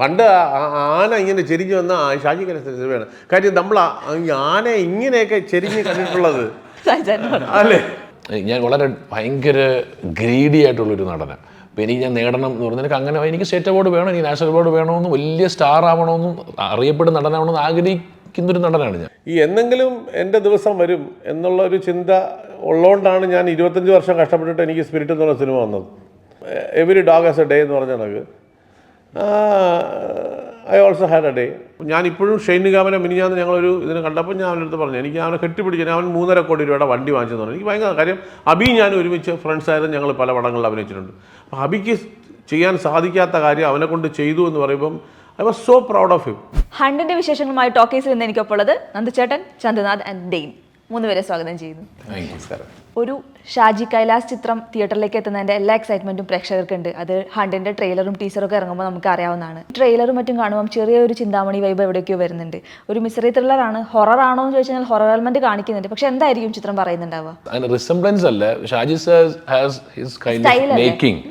പണ്ട് ആന ഇങ്ങനെ ചെരിഞ്ഞു വന്ന ഷാജിക്കര സിനിമയാണ്. കാര്യം നമ്മൾ ഈ ആന ഇങ്ങനെയൊക്കെ ചെരിഞ്ഞ് കണ്ടിട്ടുള്ളത് അല്ലേ? ഞാൻ വളരെ ഭയങ്കര ഗ്രീഡി ആയിട്ടുള്ളൊരു നടനാണ് അപ്പോൾ എനിക്ക് ഞാൻ നേടണം എന്ന് പറഞ്ഞാൽ എനിക്ക് അങ്ങനെ എനിക്ക് സ്റ്റേറ്റ് അവാർഡ് വേണം എനിക്ക് നാഷണൽ അവാർഡ് വേണമെന്നും വലിയ സ്റ്റാർ ആവണമെന്നും അറിയപ്പെടുന്ന നടനാവണമെന്ന് ആഗ്രഹിക്കുന്നൊരു നടനാണ് ഞാൻ. ഈ എന്തെങ്കിലും എന്റെ ദിവസം വരും എന്നുള്ള ഒരു ചിന്ത ഉള്ളതുകൊണ്ടാണ് ഞാൻ ഇരുപത്തഞ്ച് വർഷം കഷ്ടപ്പെട്ടിട്ട് എനിക്ക് സ്പിരിറ്റ് എന്ന് പറഞ്ഞ സിനിമ വന്നത്. Every dog has a day എന്ന് പറഞ്ഞ കണക്ക്. I also had a day ഞാനിപ്പോഴും ഷെയ്ൻ നിഗാമനെ മിനിഞ്ഞാന്ന് ഞങ്ങളൊരു ഇതിനെ കണ്ടപ്പോൾ ഞാൻ അവന്റെ അടുത്ത് പറഞ്ഞു എനിക്ക് അവനെ കെട്ടിപ്പിടിച്ചു ഞാൻ അവൻ മൂന്നര കോടി രൂപയുടെ വണ്ടി വാങ്ങിച്ചെന്ന് പറഞ്ഞു. എനിക്ക് ഭയങ്കര കാര്യം അബി ഞാൻ ഒരുമിച്ച് ഫ്രണ്ട്സ് ആയിരുന്നു ഞങ്ങൾ പല പടങ്ങളിൽ അഭിനയിച്ചിട്ടുണ്ട്. അപ്പോൾ അബിക്ക് ചെയ്യാൻ സാധിക്കാത്ത കാര്യം അവനെ കൊണ്ട് ചെയ്തു എന്ന് പറയുമ്പം I was so proud of him ഹണ്ടിന്റെ വിശേഷങ്ങളുമായി ടോക്കീസിൽ നിന്ന് എനിക്കൊപ്പം ഉള്ളത് നന്ദുചേട്ടൻ ചന്ദ്രനാഥ് ആൻഡ് ഡെയിൻ. മൂന്നുപേരെ സ്വാഗതം ചെയ്യുന്നു. ഒരു ഷാജി കൈലാസ് ചിത്രം തിയേറ്ററിലേക്ക് എത്തുന്നതിന്റെ എല്ലാ എക്സൈറ്റ്മെന്റും പ്രേക്ഷകർക്കുണ്ട്. അത് ഹണ്ടിന്റെ ട്രെയിലറും ടീസറും ഒക്കെ ഇറങ്ങുമ്പോൾ നമുക്ക് അറിയാവുന്നതാണ്. ട്രെയിലറും മറ്റും കാണുമ്പോൾ ചെറിയൊരു ചിന്താമണി വൈബ് എവിടേക്കോ വരുന്നുണ്ട്. ഒരു മിസ്റ്ററി മിസറി ത്രില്ലറാണ് ഹൊറർ ആണോ എന്ന് ചോദിച്ചാൽ ഹൊറർ എലമെന്റ് കാണിക്കുന്നുണ്ട്. പക്ഷെ എന്തായിരിക്കും ചിത്രം പറയുന്നുണ്ടാവുക? റിസംബ്ലൻസ് അല്ല. Shaji has his kind making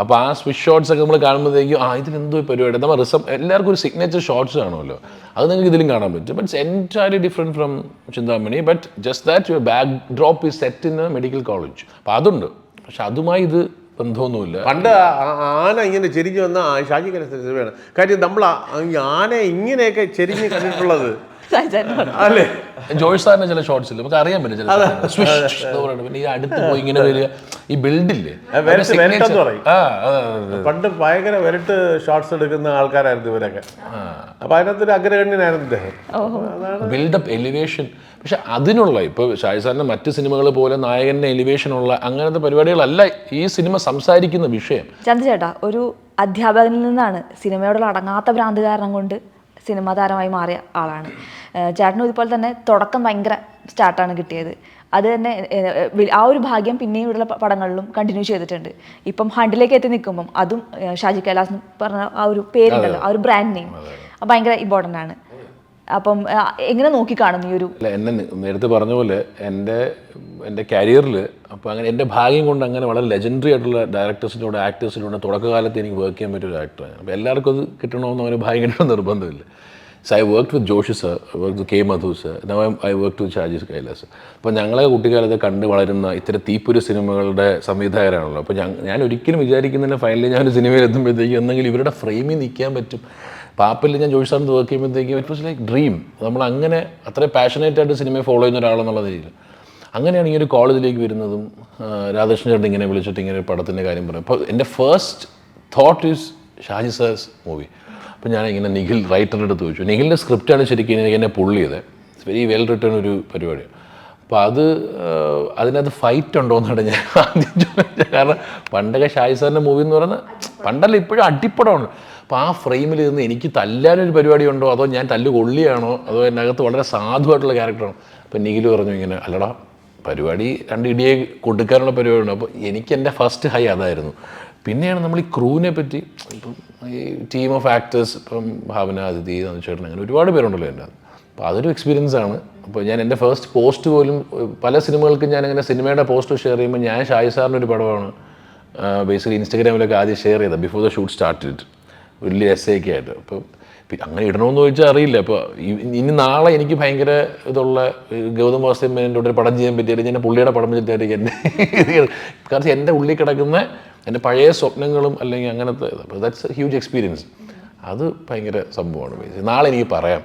അപ്പോൾ ആ സ്വിഷ് ഷോർട്സ് ഒക്കെ നമ്മൾ കാണുമ്പോഴത്തേക്കും ആ ഇതിലെന്തോ പരിപാടി. നമ്മൾ റിസം എല്ലാവർക്കും ഒരു സിഗ്നേച്ചർ ഷോർട്സ് കാണുമല്ലോ. അത് നിങ്ങൾക്ക് ഇതിലും കാണാൻ പറ്റും. But entirely different from Chintamani but just that your backdrop is set in a medical college അപ്പോൾ അതുണ്ട്. പക്ഷെ അതുമായി ഇത് ബന്ധമൊന്നുമില്ല. പണ്ട് ആന ഇങ്ങനെ ചെരിഞ്ഞു വന്ന ഷാജി സിനിമയാണ്. കാര്യം നമ്മൾ ഈ ആന ഇങ്ങനെയൊക്കെ ചെരിഞ്ഞ് കണ്ടിട്ടുള്ളത് അല്ലേ? ജോയ് സാറിന്റെ ചില ഷോർട്സ് ഇല്ല? നമുക്ക് അറിയാൻ പറ്റും ചില സാധനങ്ങൾ. പിന്നെ ഈ അടുത്ത് പോയി ഇങ്ങനെ വരിക ഈ ബിൽഡില്ലേ വെരട്ട് വെരട്ടെന്ന് പറയും. ആ അതെ, അതെ, അതെ. പണ്ട് ഭയങ്കര വെരട്ട് ഷോർട്സ് എടുക്കുന്ന ആൾക്കാരായിരുന്നു ഇവരൊക്കെ. അപ്പൊ അതിനകത്തൊരു അഗ്രഗണ്യനായിരുന്നു ഇദ്ദേഹം. ബിൽഡപ്പ് എലിവേഷൻ പക്ഷെ അതിനുള്ള ഇപ്പോൾ ഷാജി സാറിന്റെ മറ്റ് സിനിമകൾ പോലെ നായകന്റെ എലിവേഷൻ ഉള്ള അങ്ങനത്തെ പരിപാടികളല്ല ഈ സിനിമ സംസാരിക്കുന്ന വിഷയം. ചന്ദ്രചേട്ടാ ഒരു അധ്യാപകനിൽ നിന്നാണ് സിനിമയോടുള്ള അടങ്ങാത്ത ഭ്രാന്ത് കാരണം കൊണ്ട് സിനിമാ താരമായി മാറിയ ആളാണ്. ചേട്ടനും ഇതുപോലെ തന്നെ തുടക്കം ഭയങ്കര സ്റ്റാർട്ടാണ് കിട്ടിയത്. അത് തന്നെ ആ ഒരു ഭാഗ്യം പിന്നെയും പ- പടങ്ങളിലും കണ്ടിന്യൂ ചെയ്തിട്ടുണ്ട്. ഇപ്പം ഹണ്ടിലേക്ക് എത്തി നിൽക്കുമ്പം അതും ഷാജി കൈലാസ് എന്ന് പറഞ്ഞ ആ ഒരു പേരുണ്ടല്ലോ ആ ഒരു ബ്രാൻഡ് നെയിം ഭയങ്കര ഇമ്പോർട്ടന്റ് ആണ്. അപ്പം എങ്ങനെ നോക്കിക്കാണും ഈ ഒരു അല്ല എന്നെ നേരത്തെ പറഞ്ഞ പോലെ എന്റെ എന്റെ കരിയറിൽ അപ്പോൾ അങ്ങനെ എന്റെ ഭാഗ്യം കൊണ്ട് അങ്ങനെ വളരെ ലെജൻഡറി ആയിട്ടുള്ള ഡയറക്ടേഴ്സിലൂടെ ആക്ടേഴ്സിലൂടെ തുടക്കകാലത്ത് എനിക്ക് വർക്ക് ചെയ്യാൻ പറ്റിയ ഒരു ആക്ടറാണ് അപ്പോൾ എല്ലാവർക്കും അത് കിട്ടണമെന്ന് അങ്ങനെ ഭാഗ്യം കിട്ടണമെന്ന് നിർബന്ധമില്ല. So I work with Joshi sir work with K Madhu sir I work with Shaji Kailas അപ്പോൾ ഞങ്ങളെ കുട്ടിക്കാലത്ത് കണ്ട് വളരുന്ന ഇത്തരം തീപ്പൊരു സിനിമകളുടെ സംവിധായകരാണല്ലോ. അപ്പോൾ ഞാൻ ഞാൻ ഒരിക്കലും വിചാരിക്കുന്നില്ല ഫൈനലി ഞാൻ ഒരു സിനിമയിൽ എത്തുമ്പോഴത്തേക്കും എന്തെങ്കിലും ഇവരുടെ ഫ്രെയിമിൽ നിൽക്കാൻ പറ്റും. പാപ്പിൽ ഞാൻ ജോയിസ് സാറിന് വർക്ക് ചെയ്യുമ്പോഴത്തേക്കും ഇറ്റ് വാസ് ലൈക്ക് ഡ്രീം നമ്മൾ അങ്ങനെ അത്ര പാഷനേറ്റ് ആയിട്ട് സിനിമയെ ഫോളോ ചെയ്യുന്ന ഒരാളെന്നുള്ള രീതിയിൽ. അങ്ങനെയാണ് ഈ ഒരു കോളേജിലേക്ക് വരുന്നതും രാധാകൃഷ്ണൻ ചേട്ടൻ ഇങ്ങനെ വിളിച്ചിട്ട് ഇങ്ങനെ ഒരു പടത്തിന്റെ കാര്യം പറയും. അപ്പോൾ എന്റെ first thought is Shaji sir's movie അപ്പോൾ ഞാൻ ഇങ്ങനെ നിഖിൽ റൈറ്ററിന്റെ അടുത്ത് ചോദിച്ചു. നിഖിലിന്റെ സ്ക്രിപ്റ്റാണ് ശരിക്കും എനിക്ക് എന്നെ പുള്ളിയത് വെരി വെൽ റിട്ടേൺ ഒരു പരിപാടി അപ്പോൾ അത് അതിനകത്ത് ഫൈറ്റ് ഉണ്ടോ എന്നാണ് ഞാൻ ആദ്യം ചോദിച്ചത്. കാരണം പണ്ടൊക്കെ ഷാജി സാറിന്റെ മൂവി എന്ന് പറയുന്നത് പണ്ടല്ല ഇപ്പോഴും അടിപ്പടമാണ്. അപ്പോൾ ആ ഫ്രെയിമിൽ നിന്ന് എനിക്ക് തല്ലാനൊരു പരിപാടി ഉണ്ടോ? അതോ ഞാൻ തല്ല് കൊള്ളിയാണോ അതോ അതിനകത്ത് വളരെ സാധുവായിട്ടുള്ള ക്യാരക്ടറാണോ? അപ്പോൾ നിഖിൽ പറഞ്ഞു ഇങ്ങനെ അല്ലടാ പരിപാടി രണ്ട് ഇടിയെ കൊടുക്കാനുള്ള പരിപാടിയുണ്ട് അപ്പോൾ എനിക്ക് എന്റെ ഫസ്റ്റ് ഹൈ അതായിരുന്നു. പിന്നെയാണ് നമ്മൾ ഈ ക്രൂവിനെ പറ്റി ഇപ്പം ഈ ടീം ഓഫ് ആക്ടേഴ്സ് ഇപ്പം ഭാവന അതിഥി ചേട്ടൻ അങ്ങനെ ഒരുപാട് പേരുണ്ടല്ലോ എന്റെ അപ്പോൾ അതൊരു എക്സ്പീരിയൻസ് ആണ്. അപ്പോൾ ഞാൻ എന്റെ ഫസ്റ്റ് പോസ്റ്റ് പോലും പല സിനിമകൾക്കും ഞാൻ അങ്ങനെ സിനിമയുടെ പോസ്റ്റ് ഷെയർ ചെയ്യുമ്പോൾ ഞാൻ ഷായി സാറിന്റെ ഒരു പടമാണ് ബേസിക്കലി ഇൻസ്റ്റാഗ്രാമിലൊക്കെ ആദ്യം ഷെയർ ചെയ്തത് ബിഫോർ ദ ഷൂട്ട് സ്റ്റാർട്ടഡ് വലിയ എസ് ഒക്കെ ആയിട്ട്. അപ്പോൾ അങ്ങനെ ഇടണമെന്ന് ചോദിച്ചാൽ അറിയില്ല. അപ്പോൾ ഇനി നാളെ എനിക്ക് ഭയങ്കര ഇതുള്ള ഗൗതം വാസുദേവന്റെ ഒരു പടം ചെയ്യാൻ പറ്റിയാലും ഞാൻ പുള്ളിയുടെ പടം ചെയ്തിട്ടായിരിക്കും എന്റെ കാരണം എന്റെ ഉള്ളിൽ കിടക്കുന്ന എന്റെ പഴയ സ്വപ്നങ്ങളും അല്ലെങ്കിൽ അങ്ങനത്തെ അപ്പോൾ ദാറ്റ്സ് എ ഹ്യൂജ് എക്സ്പീരിയൻസ് അത് ഭയങ്കര സംഭവമാണ്. നാളെ എനിക്ക് പറയാം.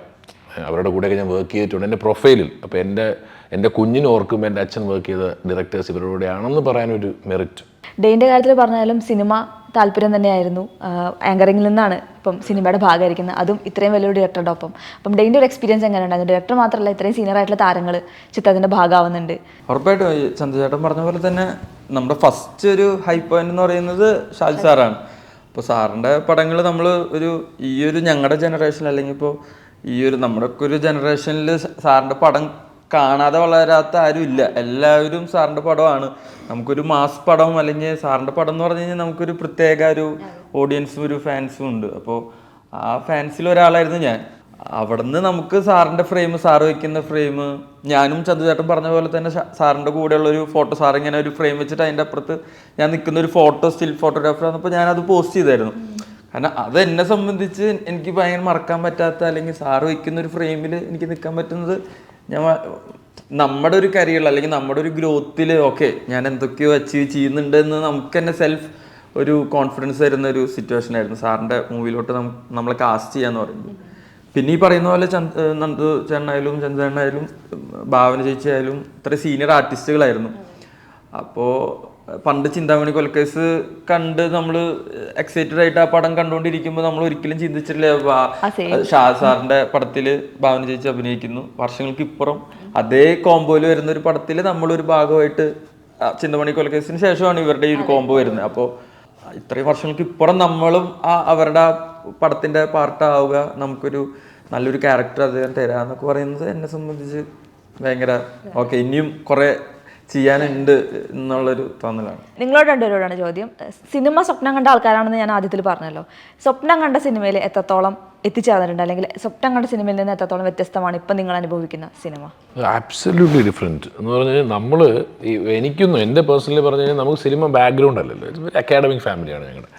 അവരുടെ കൂടെയൊക്കെ ഞാൻ വർക്ക് ചെയ്തിട്ടുണ്ട്. എന്റെ പ്രൊഫൈലിൽ അപ്പോൾ എന്റെ എന്റെ കുഞ്ഞിന് ഓർക്കും എന്റെ അച്ഛൻ വർക്ക് ചെയ്ത ഡയറക്ടേഴ്സ് ഇവരുടെ കൂടെയാണെന്ന് പറയാനൊരു മെറിറ്റ് ഡെയിന്റെ കാര്യത്തിൽ പറഞ്ഞാലും സിനിമ താല്പര്യം തന്നെയായിരുന്നു. ആങ്കറിങ്ങിൽ നിന്നാണ് ഇപ്പം സിനിമയുടെ ഭാഗമായിരിക്കുന്നത്. അതും ഇത്രയും വലിയൊരു ഡയറക്ടറുടെ ഒപ്പം അപ്പം ഡെയിന്റെ ഒരു എക്സ്പീരിയൻസ് എങ്ങനെ ഉണ്ടായിരുന്നു ഡയറക്ടർ മാത്രമല്ല ഇത്രയും സീനിയർ ആയിട്ടുള്ള താരങ്ങൾ ചിത്രത്തിന്റെ ഭാഗമാവുന്നുണ്ട്. ഉറപ്പായിട്ടും ചന്ദ്രചേട്ടൻ പറഞ്ഞ പോലെ തന്നെ നമ്മുടെ ഫസ്റ്റ് ഒരു ഹൈ പോയിന്റ് എന്ന് പറയുന്നത് ഷാജി സാറാണ്. അപ്പോൾ സാറിന്റെ പടങ്ങൾ നമ്മൾ ഒരു ഈ ഒരു ഞങ്ങളുടെ ജനറേഷൻ അല്ലെങ്കിൽ ഇപ്പോൾ ഈ ഒരു നമ്മുടെ ഒക്കെ ഒരു ജനറേഷനിൽ സാറിന്റെ പടം കാണാതെ വളരാത്ത ആരും ഇല്ല. എല്ലാവരും സാറിന്റെ പടമാണ്. നമുക്കൊരു മാസ് പടം അല്ലെങ്കിൽ സാറിന്റെ പടം എന്ന് പറഞ്ഞു കഴിഞ്ഞാൽ നമുക്കൊരു പ്രത്യേക ഒരു ഓഡിയൻസും ഒരു ഫാൻസും ഉണ്ട്. അപ്പോൾ ആ ഫാൻസിൽ ഒരാളായിരുന്നു ഞാൻ. അവിടുന്ന് നമുക്ക് സാറിന്റെ ഫ്രെയിം സാറ് വയ്ക്കുന്ന ഫ്രെയിം ഞാനും ചന്ദ്രചേട്ടൻ പറഞ്ഞ പോലെ തന്നെ സാറിന്റെ കൂടെയുള്ള ഒരു ഫോട്ടോ സാർ ഇങ്ങനെ ഒരു ഫ്രെയിം വെച്ചിട്ട് അതിന്റെ അപ്പുറത്ത് ഞാൻ നിൽക്കുന്ന ഒരു ഫോട്ടോ സ്റ്റിൽ ഫോട്ടോഗ്രാഫർ വന്നപ്പോൾ ഞാനത് പോസ്റ്റ് ചെയ്തായിരുന്നു. കാരണം അത് എന്നെ സംബന്ധിച്ച് എനിക്ക് ഭയങ്കര മറക്കാൻ പറ്റാത്ത അല്ലെങ്കിൽ സാറ് വയ്ക്കുന്ന ഒരു ഫ്രെയിമിൽ എനിക്ക് നിൽക്കാൻ പറ്റുന്നത് ഞാൻ നമ്മുടെ ഒരു കരിയറിൽ അല്ലെങ്കിൽ നമ്മുടെ ഒരു ഗ്രോത്തിൽ ഓക്കെ ഞാൻ എന്തൊക്കെയോ അച്ചീവ് ചെയ്യുന്നുണ്ട് എന്ന് നമുക്ക് തന്നെ സെൽഫ് ഒരു കോൺഫിഡൻസ് തരുന്ന ഒരു സിറ്റുവേഷൻ ആയിരുന്നു. സാറിന്റെ മൂവിയിലോട്ട് നമ്മളെ കാസ്റ്റ് ചെയ്യാന്ന് പറയുന്നത്. പിന്നെ ഈ പറയുന്ന പോലെ ചന്ദ് നന്ദു ചേട്ടനായാലും ചന്ദ്രനായാലും ഭാവന ചേച്ചി ആയാലും ഇത്ര സീനിയർ ആർട്ടിസ്റ്റുകളായിരുന്നു അപ്പോൾ പണ്ട് ചിന്താമണി കൊലക്കേസ് കണ്ട് നമ്മൾ എക്സൈറ്റഡ് ആയിട്ട് ആ പടം കണ്ടുകൊണ്ടിരിക്കുമ്പോൾ നമ്മൾ ഒരിക്കലും ചിന്തിച്ചിട്ടില്ല. ഷാ സാറിന്റെ പടത്തിൽ ഭാവന ചേച്ചി അഭിനയിക്കുന്നു. വർഷങ്ങൾക്ക് ഇപ്പുറം അതേ കോംബോയിൽ വരുന്ന ഒരു പടത്തിൽ നമ്മളൊരു ഭാഗമായിട്ട് ആ ചിന്തമണി കൊലക്കേസിന് ശേഷമാണ് ഇവരുടെ ഈ ഒരു കോംബോ വരുന്നത്. അപ്പോൾ ഇത്രയും വർഷങ്ങൾക്ക് ഇപ്പുറം നമ്മളും ആ അവരുടെ പടത്തിന്റെ പാർട്ടാവുക. നമുക്കൊരു നല്ലൊരു ക്യാരക്ടർ അദ്ദേഹം തരാന്നൊക്കെ പറയുന്നത് എന്നെ സംബന്ധിച്ച് ഭയങ്കര ഓക്കെ ഇനിയും കുറെ ചെയ്യാനുണ്ട് എന്നുള്ളൊരു തോന്നലാണ്. നിങ്ങളോട് രണ്ടുപേരോടാണ് ചോദ്യം. സിനിമ സ്വപ്നം കണ്ട ആൾക്കാരാണെന്ന് ഞാൻ ആദ്യത്തിൽ പറഞ്ഞല്ലോ. സ്വപ്നം കണ്ട സിനിമയിൽ എത്രത്തോളം എത്തിച്ചേർന്നിട്ടുണ്ട്? അല്ലെങ്കിൽ സ്വപ്നം കണ്ട സിനിമയിൽ നിന്ന് എത്രത്തോളം വ്യത്യസ്തമാണ് ഇപ്പം നിങ്ങൾ അനുഭവിക്കുന്ന സിനിമ? ആബ്സല്യൂട്ട്ലി ഡിഫറെന്റ് എന്ന് പറഞ്ഞാൽ കഴിഞ്ഞാൽ നമ്മൾ ഈ എനിക്കൊന്നും എന്റെ പേഴ്സണലി പറഞ്ഞു കഴിഞ്ഞാൽ നമുക്ക് സിനിമ ബാക്ക്ഗ്രൗണ്ട് അല്ലല്ലോ. ഒരു അക്കാഡമിക് ഫാമിലിയാണ് ഞങ്ങളുടെ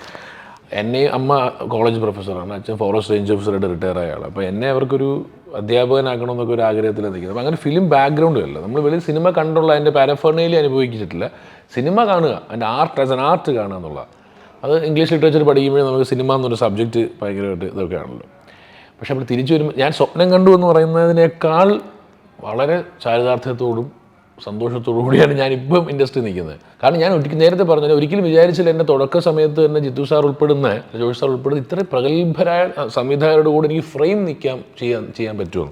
എന്നെ അമ്മ കോളേജ് പ്രൊഫസറാണ് അച്ഛൻ ഫോറസ്റ്റ് റേഞ്ച് ഓഫീസറായിട്ട് റിട്ടയർ ആയ ആളാണ് അപ്പോൾ എന്നെ അവർക്കൊരു അധ്യാപകനാക്കണമെന്നൊക്കെ ഒരു ആഗ്രഹത്തിൽ നിൽക്കുന്നത് അങ്ങനെ ഫിലിം ബാക്ക്ഗ്രൗണ്ടും അല്ല നമ്മൾ വലിയ സിനിമ കണ്ടുള്ള അതിന്റെ പാരഫേണയിൽ അനുഭവിച്ചിട്ടില്ല. സിനിമ കാണുക അതിന്റെ ആർട്ട് ആസ് എൻ ആർട്ട് കാണുക എന്നുള്ള അത് ഇംഗ്ലീഷ് ലിറ്ററേച്ചർ പഠിക്കുമ്പോഴേ നമുക്ക് സിനിമ എന്നൊരു സബ്ജക്റ്റ് ഭയങ്കരമായിട്ട് ഇതൊക്കെ ആണല്ലോ. പക്ഷെ നമ്മൾ തിരിച്ചു വരുമ്പോൾ ഞാൻ സ്വപ്നം കണ്ടു എന്ന് പറയുന്നതിനേക്കാൾ വളരെ ചാരിതാർത്ഥ്യത്തോടും സന്തോഷത്തോടു കൂടിയാണ് ഞാൻ ഇപ്പം ഇൻഡസ്ട്രി നിൽക്കുന്നത്. കാരണം ഞാൻ ഒരിക്കലും നേരത്തെ പറഞ്ഞു ഒരിക്കലും വിചാരിച്ചില്ല എന്റെ തുടക്ക സമയത്ത് തന്നെ ജിത്തു സാർ ഉൾപ്പെടുന്ന ജോഷി സാർ ഉൾപ്പെടുന്ന ഇത്ര പ്രഗത്ഭരായ സംവിധായകരുടെ കൂടെ എനിക്ക് ഫ്രെയിം നിൽക്കാൻ ചെയ്യാൻ ചെയ്യാൻ പറ്റുമോ?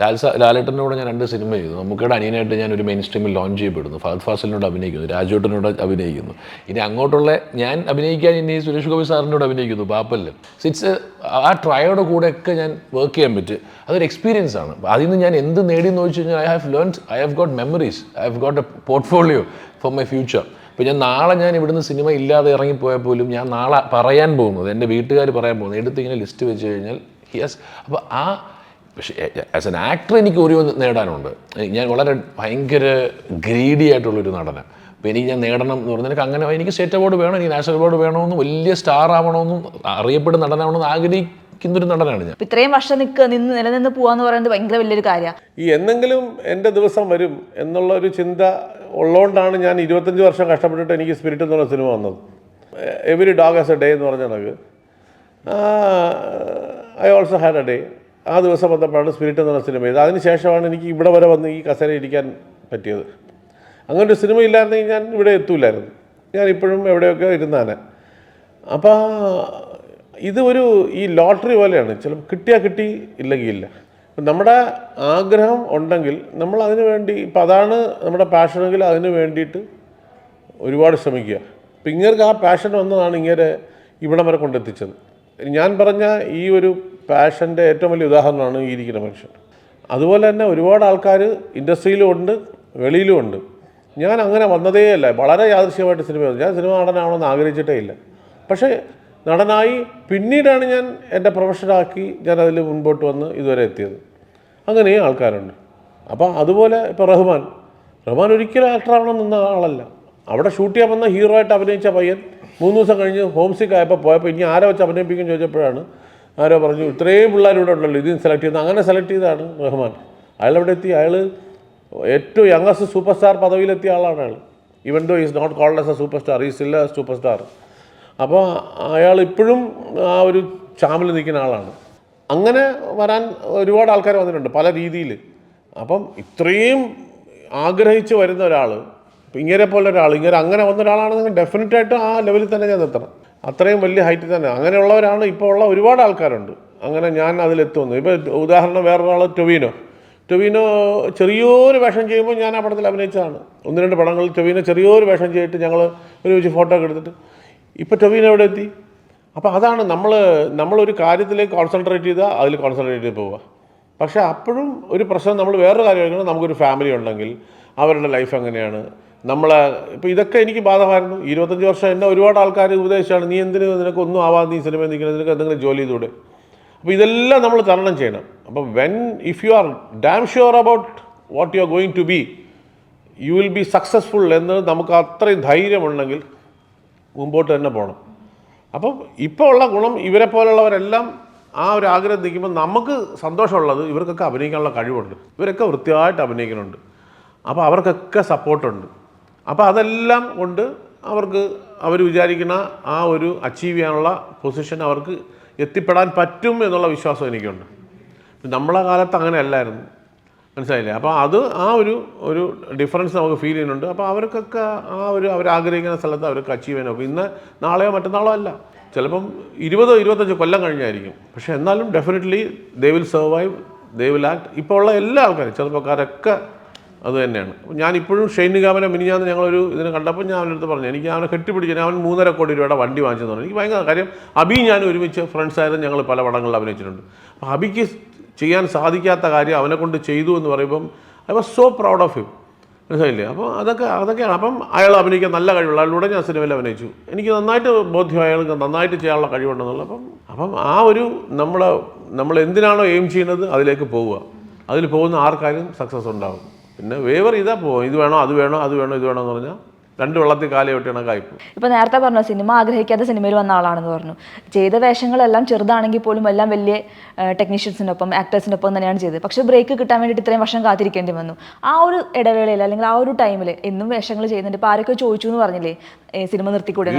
ലാൽ ലാലേട്ടനോട് കൂടെ ഞാൻ രണ്ട് സിനിമ ചെയ്തു. നമുക്കിടെ അനിയനായിട്ട് ഞാൻ ഒരു മെയിൻ സ്ട്രീമിൽ ലോഞ്ച് ചെയ്യപ്പെടുന്നു. ഫഹദ് ഫാസിലിനോട് അഭിനയിക്കുന്നു. രാജുവേട്ടനോട് അഭിനയിക്കുന്നു. ഇനി അങ്ങോട്ടുള്ള ഞാൻ അഭിനയിക്കാൻ ഇനി സുരേഷ് ഗോപി സാറിനോട് അഭിനയിക്കുന്നു. പാപ്പല്ല സിറ്റ്സ് ആ ട്രയോടെ കൂടെയൊക്കെ ഞാൻ വർക്ക് ചെയ്യാൻ പറ്റും. അതൊരു എക്സ്പീരിയൻസ് ആണ്. അതിൽ നിന്ന് ഞാൻ എന്ത് നേടി എന്ന് ചോദിച്ചു കഴിഞ്ഞാൽ I have learn I have got memories I have got a portfolio for my future ഇപ്പോൾ ഞാൻ നാളെ ഞാൻ ഇവിടുന്ന് സിനിമ ഇല്ലാതെ ഇറങ്ങിപ്പോയാൽ പോലും ഞാൻ നാളെ പറയാൻ പോകുന്നത് എന്റെ വീട്ടുകാർ പറയാൻ പോകുന്നത് എടുത്ത് ഇങ്ങനെ ലിസ്റ്റ് വെച്ച് കഴിഞ്ഞാൽ യെസ് അപ്പോൾ ആ പക്ഷേ ആസ് എൻ ആക്ടർ എനിക്ക് ഒരു നേടാനുണ്ട്. ഞാൻ വളരെ ഭയങ്കര ഗ്രീഡി ആയിട്ടുള്ളൊരു നടനാണ് അപ്പോൾ എനിക്ക് ഞാൻ നേടണം എന്ന് പറഞ്ഞാൽ എനിക്ക് അങ്ങനെ എനിക്ക് സ്റ്റേറ്റ് അവാർഡ് വേണം എനിക്ക് നാഷണൽ അവാർഡ് വേണമെന്നും വലിയ സ്റ്റാർ ആവണമെന്നും അറിയപ്പെടുന്ന നടനാവണമെന്ന് ആഗ്രഹിക്കുന്നൊരു നടനാണ് ഞാൻ. ഇത്രയും വർഷം നിൽക്കുക നിന്ന് നിലനിന്ന് പോവാന്ന് പറയുന്നത് ഭയങ്കര വലിയൊരു കാര്യമാണ് ഈ എന്നെങ്കിലും എന്റെ ദിവസം വരും എന്നുള്ള ഒരു ചിന്ത ഉള്ളതുകൊണ്ടാണ് ഞാൻ ഇരുപത്തഞ്ച് വർഷം കഷ്ടപ്പെട്ടിട്ട് എനിക്ക് സ്പിരിറ്റ് എന്നുള്ള സിനിമ വന്നത്. Every dog has a day എന്ന് പറഞ്ഞ കണക്ക്. I also had a day ആ ദിവസം വന്നപ്പോഴാണ് സ്പിരിറ്റ് എന്ന സിനിമ ചെയ്തത്. അതിനുശേഷമാണ് എനിക്ക് ഇവിടെ വരെ വന്ന് ഈ കസേര ഇരിക്കാൻ പറ്റിയത്. അങ്ങനെ ഒരു സിനിമ ഇല്ലായിരുന്നെങ്കിൽ ഞാൻ ഇവിടെ എത്തൂലായിരുന്നു. ഞാൻ ഇപ്പോഴും എവിടെയൊക്കെ ഇരുന്നാണ്. അപ്പോൾ ഇത് ഒരു ഈ ലോട്ടറി പോലെയാണ്. ചിലപ്പോൾ കിട്ടിയാൽ കിട്ടി ഇല്ലെങ്കിൽ ഇല്ല. നമ്മുടെ ആഗ്രഹം ഉണ്ടെങ്കിൽ നമ്മൾ അതിന് വേണ്ടി ഇപ്പം അതാണ് നമ്മുടെ പാഷനെങ്കിൽ അതിന് വേണ്ടിയിട്ട് ഒരുപാട് ശ്രമിക്കുക. അപ്പം ഇങ്ങേർക്ക് ആ പാഷൻ വന്നതാണ് ഇങ്ങനെ ഇവിടം വരെ കൊണ്ടെത്തിച്ചത്. ഞാൻ പറഞ്ഞ ഈ ഒരു പാഷന്റെ ഏറ്റവും വലിയ ഉദാഹരണമാണ് ഈ ഇരിക്കുന്ന മനുഷ്യൻ. അതുപോലെ തന്നെ ഒരുപാട് ആൾക്കാർ ഇൻഡസ്ട്രിയിലും ഉണ്ട് വെളിയിലും ഉണ്ട്. ഞാൻ അങ്ങനെ വന്നതേ അല്ല വളരെ യാദൃശ്യമായിട്ട് സിനിമ വന്നു. ഞാൻ സിനിമ നടനാവണമെന്ന് ആഗ്രഹിച്ചിട്ടേ ഇല്ല. പക്ഷേ നടനായി പിന്നീടാണ് ഞാൻ എന്റെ പ്രൊഫഷനാക്കി ഞാൻ അതിൽ മുൻപോട്ട് വന്ന് ഇതുവരെ എത്തിയത്. അങ്ങനെയും ആൾക്കാരുണ്ട്. അപ്പോൾ അതുപോലെ ഇപ്പോൾ റഹ്മാൻ. റഹ്മാൻ ഒരിക്കലും ആക്ടറാവണം നിന്ന ആളല്ല. അവിടെ ഷൂട്ട് ചെയ്യാൻ വന്ന ഹീറോ ആയിട്ട് അഭിനയിച്ച പയ്യൻ മൂന്ന് ദിവസം കഴിഞ്ഞ് ഹോം സിക്ക് ആയപ്പോൾ പോയപ്പോൾ ഇനി ആരെ വെച്ച് അഭിനയിപ്പിക്കും ചോദിച്ചപ്പോഴാണ് ആരോ പറഞ്ഞു ഇത്രയും പിള്ളേർ ഇവിടെ ഉണ്ടല്ലോ ഇതിന് സെലക്ട് ചെയ്യുന്നത് അങ്ങനെ സെലക്ട് ചെയ്താണ് റഹ്മാൻ. അയാൾ എവിടെ എത്തി അയാൾ ഏറ്റവും യങ്ങസ്റ്റ് സൂപ്പർ സ്റ്റാർ പദവിയിലെത്തിയ ആളാണ് അയാൾ. Even though is not called as a superstar is ഇല്ല സൂപ്പർ സ്റ്റാർ അപ്പോൾ അയാൾ ഇപ്പോഴും ആ ഒരു ചാമിൽ നിൽക്കുന്ന ആളാണ്. അങ്ങനെ വരാൻ ഒരുപാട് ആൾക്കാർ വന്നിട്ടുണ്ട് പല രീതിയിൽ. അപ്പം ഇത്രയും ആഗ്രഹിച്ച് വരുന്ന ഒരാൾ ഇങ്ങനെ പോലെ ഒരാൾ ഇങ്ങനെ അങ്ങനെ വന്ന ഒരാളാണെങ്കിൽ ഡെഫിനറ്റായിട്ട് ആ ലെവലിൽ തന്നെ ഞാൻ നിർത്തണം. അത്രയും വലിയ ഹൈറ്റിൽ തന്നെ. അങ്ങനെയുള്ളവരാണ് ഇപ്പോൾ ഉള്ള ഒരുപാട് ആൾക്കാരുണ്ട്. അങ്ങനെ ഞാൻ അതിലെത്തുന്നു. ഇപ്പോൾ ഉദാഹരണം വേറൊരാൾ ടൊവിനോ. ടൊവിനോ ചെറിയൊരു വേഷം ചെയ്യുമ്പോൾ ഞാൻ ആ പടത്തിൽ അഭിനയിച്ചതാണ്. ഒന്ന് രണ്ട് പടങ്ങളിൽ ടൊവിനോ ചെറിയൊരു വേഷം ചെയ്തിട്ട് ഞങ്ങൾ ഒരുമിച്ച് ഫോട്ടോ ഒക്കെ എടുത്തിട്ട് ഇപ്പോൾ ടൊവിനോ എവിടെ എത്തി? അപ്പോൾ അതാണ് നമ്മൾ നമ്മളൊരു കാര്യത്തിലേക്ക് കോൺസെൻട്രേറ്റ് ചെയ്താൽ അതിൽ കോൺസെൻട്രേറ്റ് ചെയ്ത് പോവുക. പക്ഷേ അപ്പോഴും ഒരു പ്രശ്നം നമ്മൾ വേറൊരു കാര്യം നമുക്ക് നമുക്കൊരു ഫാമിലി ഉണ്ടെങ്കിൽ അവരുടെ ലൈഫ് എങ്ങനെയാണ്? നമ്മളെ ഇപ്പോൾ ഇതൊക്കെ എനിക്ക് ബാധമായിരുന്നു ഇരുപത്തഞ്ച് വർഷം എന്നെ ഒരുപാട് ആൾക്കാർ ഉപദേശിച്ചാണ് നീ എന്തിനു നിനക്ക് ഒന്നും ആവാതെ നീ സിനിമ നിൽക്കുന്നത്? നിനക്ക് എന്തെങ്കിലും ജോലി ചെയ്തൂടെ അപ്പോൾ ഇതെല്ലാം നമ്മൾ തരണം ചെയ്യണം. അപ്പോൾ when if you are damn sure about what you are going to be you will be successful എന്ന് നമുക്ക് അത്രയും ധൈര്യമുണ്ടെങ്കിൽ മുമ്പോട്ട് തന്നെ പോകണം അപ്പം ഇപ്പോൾ ഉള്ള ഗുണം ഇവരെ പോലുള്ളവരെല്ലാം ആ ഒരു ആഗ്രഹം നിൽക്കുമ്പോൾ നമുക്ക് സന്തോഷമുള്ളത് ഇവർക്കൊക്കെ അഭിനയിക്കാനുള്ള കഴിവുണ്ട്. ഇവരൊക്കെ വൃത്തിയായിട്ട് അഭിനയിക്കുന്നുണ്ട്. അപ്പോൾ അവർക്കൊക്കെ സപ്പോർട്ടുണ്ട് അപ്പോൾ അതെല്ലാം കൊണ്ട് അവർക്ക് അവർ വിചാരിക്കുന്ന ആ ഒരു അച്ചീവ് ചെയ്യാനുള്ള പൊസിഷൻ അവർക്ക് എത്തിപ്പെടാൻ പറ്റും എന്നുള്ള വിശ്വാസം എനിക്കുണ്ട്. നമ്മളെ കാലത്ത് അങ്ങനെ അല്ലായിരുന്നു മനസ്സിലായില്ലേ? അപ്പോൾ അത് ആ ഒരു ഒരു ഡിഫറൻസ് നമുക്ക് ഫീൽ ചെയ്യുന്നുണ്ട്. അപ്പോൾ അവർക്കൊക്കെ ആ ഒരു അവർ ആഗ്രഹിക്കുന്ന സ്ഥലത്ത് അവർക്ക് അച്ചീവ് ചെയ്യാൻ നോക്കും ഇന്ന് നാളെയോ മറ്റന്നാളോ അല്ല. ചിലപ്പം ഇരുപതോ ഇരുപത്തഞ്ച് കൊല്ലം കഴിഞ്ഞായിരിക്കും. പക്ഷേ എന്നാലും definitely they will survive they will act ഇപ്പോൾ ഉള്ള എല്ലാ ആൾക്കാരും ചെറുപ്പക്കാരൊക്കെ അത് തന്നെയാണ്. ഞാൻ ഇപ്പോഴും ഷെയ്ൻ നിഗാമനെ മിനിഞ്ഞാന്ന് ഞങ്ങളൊരു ഇതിന് കണ്ടപ്പോൾ ഞാൻ അവന്റെ അടുത്ത് പറഞ്ഞു എനിക്ക് അവനെ കെട്ടിപ്പിടിച്ചു അവൻ മൂന്നര കോടി രൂപയുടെ വണ്ടി വാങ്ങിച്ചു പറഞ്ഞു എനിക്ക് ഭയങ്കര കാര്യം അബി ഞാൻ ഒരുമിച്ച് ഫ്രണ്ട്സ് ആയിരുന്നു ഞങ്ങൾ പല പടങ്ങളിൽ അഭിനയിച്ചിട്ടുണ്ട്. അപ്പോൾ അബിക്ക് ചെയ്യാൻ സാധിക്കാത്ത കാര്യം അവനെ കൊണ്ട് ചെയ്തു എന്ന് പറയുമ്പം I was so proud of him. മനസ്സിലായില്ലേ? അപ്പോൾ അതൊക്കെ അതൊക്കെയാണ്. അപ്പം അയാൾ അഭിനയിക്കാൻ നല്ല കഴിവുള്ള അയാളിലൂടെ ഞാൻ സിനിമയിൽ അഭിനയിച്ചു. എനിക്ക് നന്നായിട്ട് ബോധ്യം അയാൾക്ക് നന്നായിട്ട് ചെയ്യാനുള്ള കഴിവുണ്ടെന്നുള്ള അപ്പം അപ്പം ആ ഒരു നമ്മൾ നമ്മൾ എന്തിനാണോ എയിം ചെയ്യുന്നത് അതിലേക്ക് പോവുക. അതിൽ പോകുന്ന ആർക്കാരും സക്സസ് ഉണ്ടാവും. പിന്നെ വേവർ ചെയ്താൽ പോകും ഇത് വേണോ അത് വേണോ അത് വേണോ ഇത് വേണോ എന്ന് പറഞ്ഞാൽ രണ്ട് വെള്ളത്തിൽ കാലി വെട്ടിയാണ് കായ്പ് ഇപ്പൊ നേരത്തെ പറഞ്ഞു സിനിമ ആഗ്രഹിക്കാത്ത സിനിമയിൽ വന്ന ആളാണെന്ന് പറഞ്ഞു. ചെയ്ത വേഷങ്ങളെല്ലാം ചെറുതാണെങ്കിൽ പോലും എല്ലാം വലിയ ടെക്നീഷ്യൻസിനൊപ്പം ആക്ടേഴ്സിനൊപ്പം തന്നെയാണ് ചെയ്തത്. പക്ഷെ ബ്രേക്ക് കിട്ടാൻ വേണ്ടിയിട്ട് ഇത്രയും വർഷം കാത്തിരിക്കേണ്ടി വന്നു. ആ ഒരു ഇടവേളയിൽ അല്ലെങ്കിൽ ആ ഒരു ടൈമിൽ എന്നും വേഷങ്ങൾ ചെയ്യുന്നുണ്ട്. ഇപ്പൊ ആരൊക്കെ ചോദിച്ചു എന്ന് പറഞ്ഞില്ലേ? സിനിമ നിർത്തിക്കൂടെ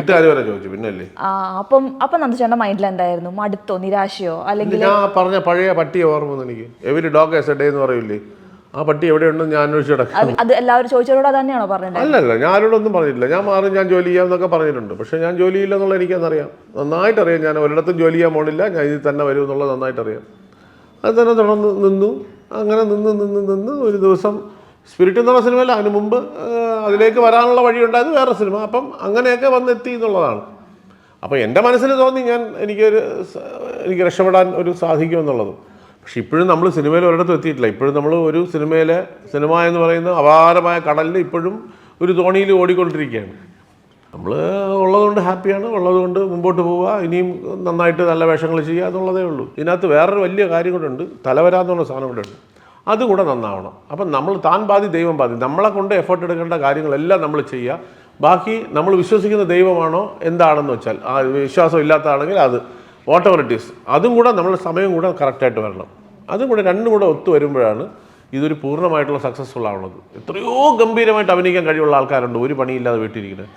ആ അപ്പം അപ്പം നന്ദിച്ചേട്ടന്റെ മൈൻഡിൽ എന്തായിരുന്നു? മടുത്തോ? നിരാശയോ? അല്ലെങ്കിൽ ഞാൻ പറഞ്ഞ പഴയ പട്ടിയ ഓർമ്മ എനിക്ക്. Every dog is a day എന്ന് പറയില്ലേ ആ പട്ടി എവിടെയുണ്ടെന്ന് ഞാൻ അന്വേഷിച്ചു അത് എല്ലാവരും ചോദിച്ചവരോട് തന്നെയാണോ പറഞ്ഞത്? അല്ലല്ല ഞാൻ ആരോടൊന്നും പറഞ്ഞിട്ടില്ല. ഞാൻ മാറി ഞാൻ ജോലി ചെയ്യാമെന്നൊക്കെ പറഞ്ഞിട്ടുണ്ട്. പക്ഷേ ഞാൻ ജോലി ഇല്ലെന്നുള്ള എനിക്കെന്നറിയാം നന്നായിട്ട് അറിയാം ഞാൻ ഒരിടത്തും ജോലി ചെയ്യാൻ പോണില്ല. ഞാൻ ഇതിൽ തന്നെ വരും എന്നുള്ളത് നന്നായിട്ട് അറിയാം അത് തന്നെ തുടർന്ന് നിന്നു. അങ്ങനെ നിന്ന് നിന്ന് നിന്ന് ഒരു ദിവസം സ്പിരിറ്റ് എന്ന് പറഞ്ഞ സിനിമയല്ല അതിന് മുമ്പ് അതിലേക്ക് വരാനുള്ള വഴിയുണ്ടായത് വേറെ സിനിമ. അപ്പം അങ്ങനെയൊക്കെ വന്നെത്തി എന്നുള്ളതാണ്. അപ്പോൾ എന്റെ മനസ്സിൽ തോന്നി ഞാൻ എനിക്കൊരു എനിക്ക് രക്ഷപ്പെടാൻ ഒരു സാധിക്കുമെന്നുള്ളത്. പക്ഷെ ഇപ്പോഴും നമ്മൾ സിനിമയിൽ ഒരിടത്തും എത്തിയിട്ടില്ല. ഇപ്പോഴും നമ്മൾ ഒരു സിനിമയിലെ സിനിമ എന്ന് പറയുന്ന അപാരമായ കടലിൽ ഇപ്പോഴും ഒരു തോണിയിൽ ഓടിക്കൊണ്ടിരിക്കുകയാണ്. നമ്മൾ ഉള്ളതുകൊണ്ട് ഹാപ്പിയാണ് ഉള്ളതുകൊണ്ട് മുമ്പോട്ട് പോവുക ഇനിയും നന്നായിട്ട് നല്ല വേഷങ്ങൾ ചെയ്യുക എന്നുള്ളതേ ഉള്ളൂ. ഇതിനകത്ത് വേറൊരു വലിയ കാര്യം കൂടെ ഉണ്ട്. തലവരാന്നുള്ള സാധനം കൂടെ ഉണ്ട്. അതുകൂടെ നന്നാവണം. അപ്പം നമ്മൾ താൻ ബാധി ദൈവം ബാധി. നമ്മളെ കൊണ്ട് എഫേർട്ട് എടുക്കേണ്ട കാര്യങ്ങളെല്ലാം നമ്മൾ ചെയ്യുക. ബാക്കി നമ്മൾ വിശ്വസിക്കുന്ന ദൈവമാണോ? എന്താണെന്ന് വെച്ചാൽ ആ വിശ്വാസം ഇല്ലാത്തതാണെങ്കിൽ അത്. വാട്ട് എവർ ഇറ്റ് ഈസ് അതും കൂടെ നമ്മുടെ സമയം കൂടെ കറക്റ്റായിട്ട് വരണം. അതും കൂടെ രണ്ടും കൂടെ ഒത്തു വരുമ്പോഴാണ് ഇതൊരു പൂർണമായിട്ടുള്ള സക്സസ്ഫുൾ ആവുന്നത്. എത്രയോ ഗംഭീരമായിട്ട് അഭിനയിക്കാൻ കഴിവുള്ള ആൾക്കാരുണ്ട് ഒരു പണിയില്ലാതെ വീട്ടിലിരിക്കുന്നത്.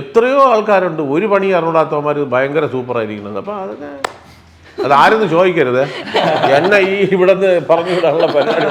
എത്രയോ ആൾക്കാരുണ്ട് ഒരു പണി അറിഞ്ഞൂടാത്തവന്മാർ ഭയങ്കര സൂപ്പറായിരിക്കുന്നത് അപ്പോൾ അത് അതാരൊന്നും ചോദിക്കരുത്. എന്നെ ഈ ഇവിടെ നിന്ന് പറഞ്ഞു വിടാനുള്ള പരിപാടി.